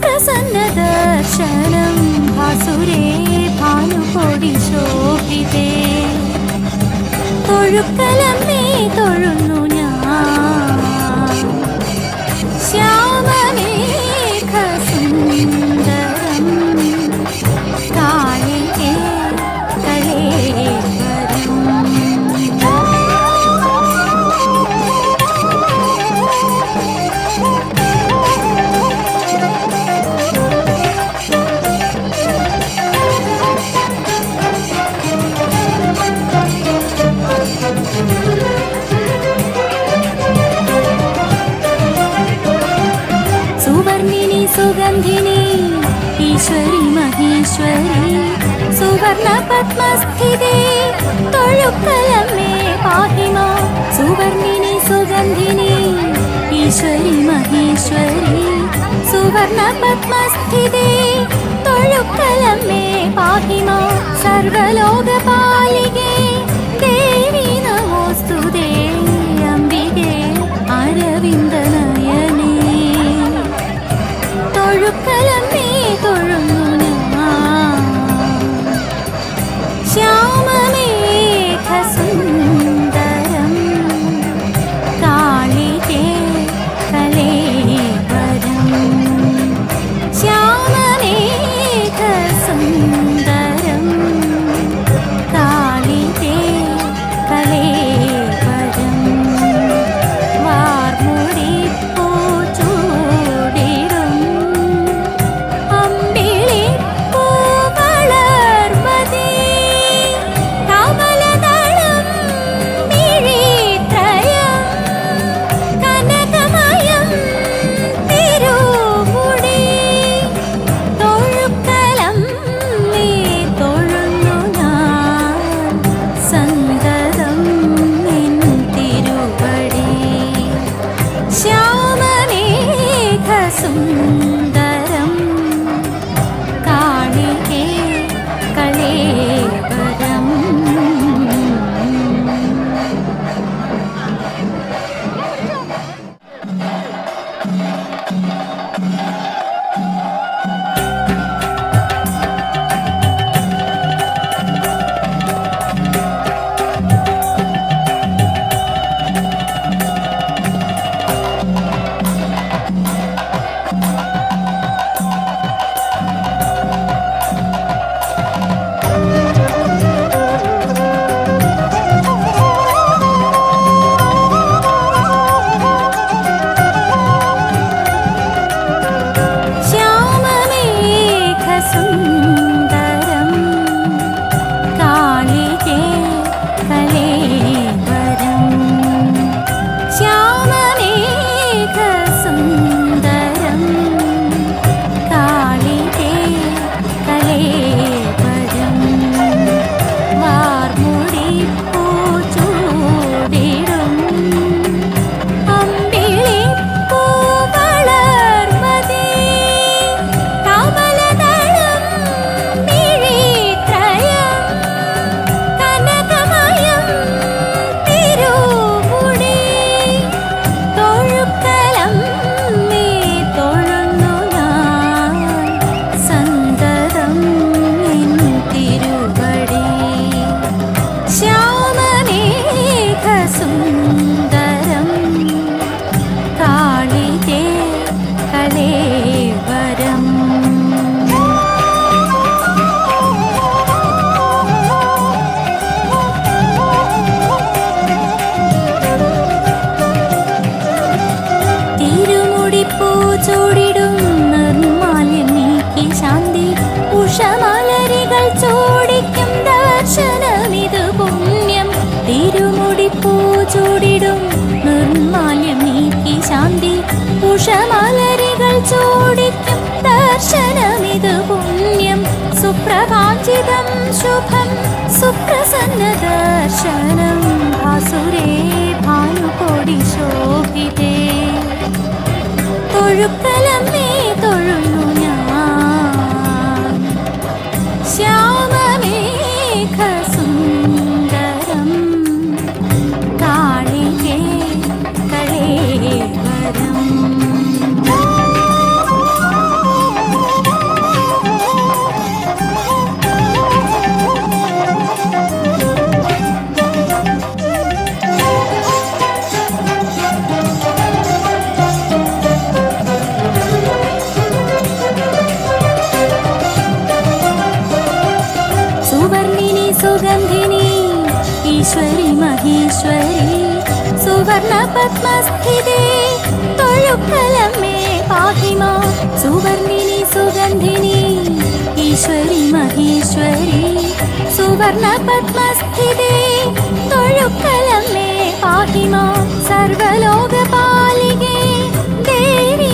പ്രസന്നദർശനം. ഭാസുരേ ഭാനുപൊടി ശോഭിതേ. തൊഴുക്കല സുഗന്ധിനി ഈശ്വരി മഹേശ്വരി സുവർണ പത്മസ്ഥിതി തൊഴുക്കലമ്മേ പാഹിമ സുവർണിനി സുഗന്ധിനി ഈശ്വരി മഹേശ്വരി സുവർണ പത്മസ്ഥിതി തൊഴുക്കലമ്മേ സർവലോക പാലികേ ദേവി നമോസ്തുതേ. ശുഭം സുപ്രസന്നദർശനം ഭാസുരേ ഭാനുകോടി ശോഭിതേ. ഈശ്വരി മഹേശ്വരി. സുവർണ പത്മസ്ഥിതി തൊഴുക്കലമ്മേ പാഹിമാ സുവർണിനി സുഗന്ധിനി ഈശ്വരി മഹേശ്വരി. സുവർണ പത്മസ്ഥിതി തൊഴുക്കലമ്മേ പാഹിമാ സർവലോകപാലികേ ദേവി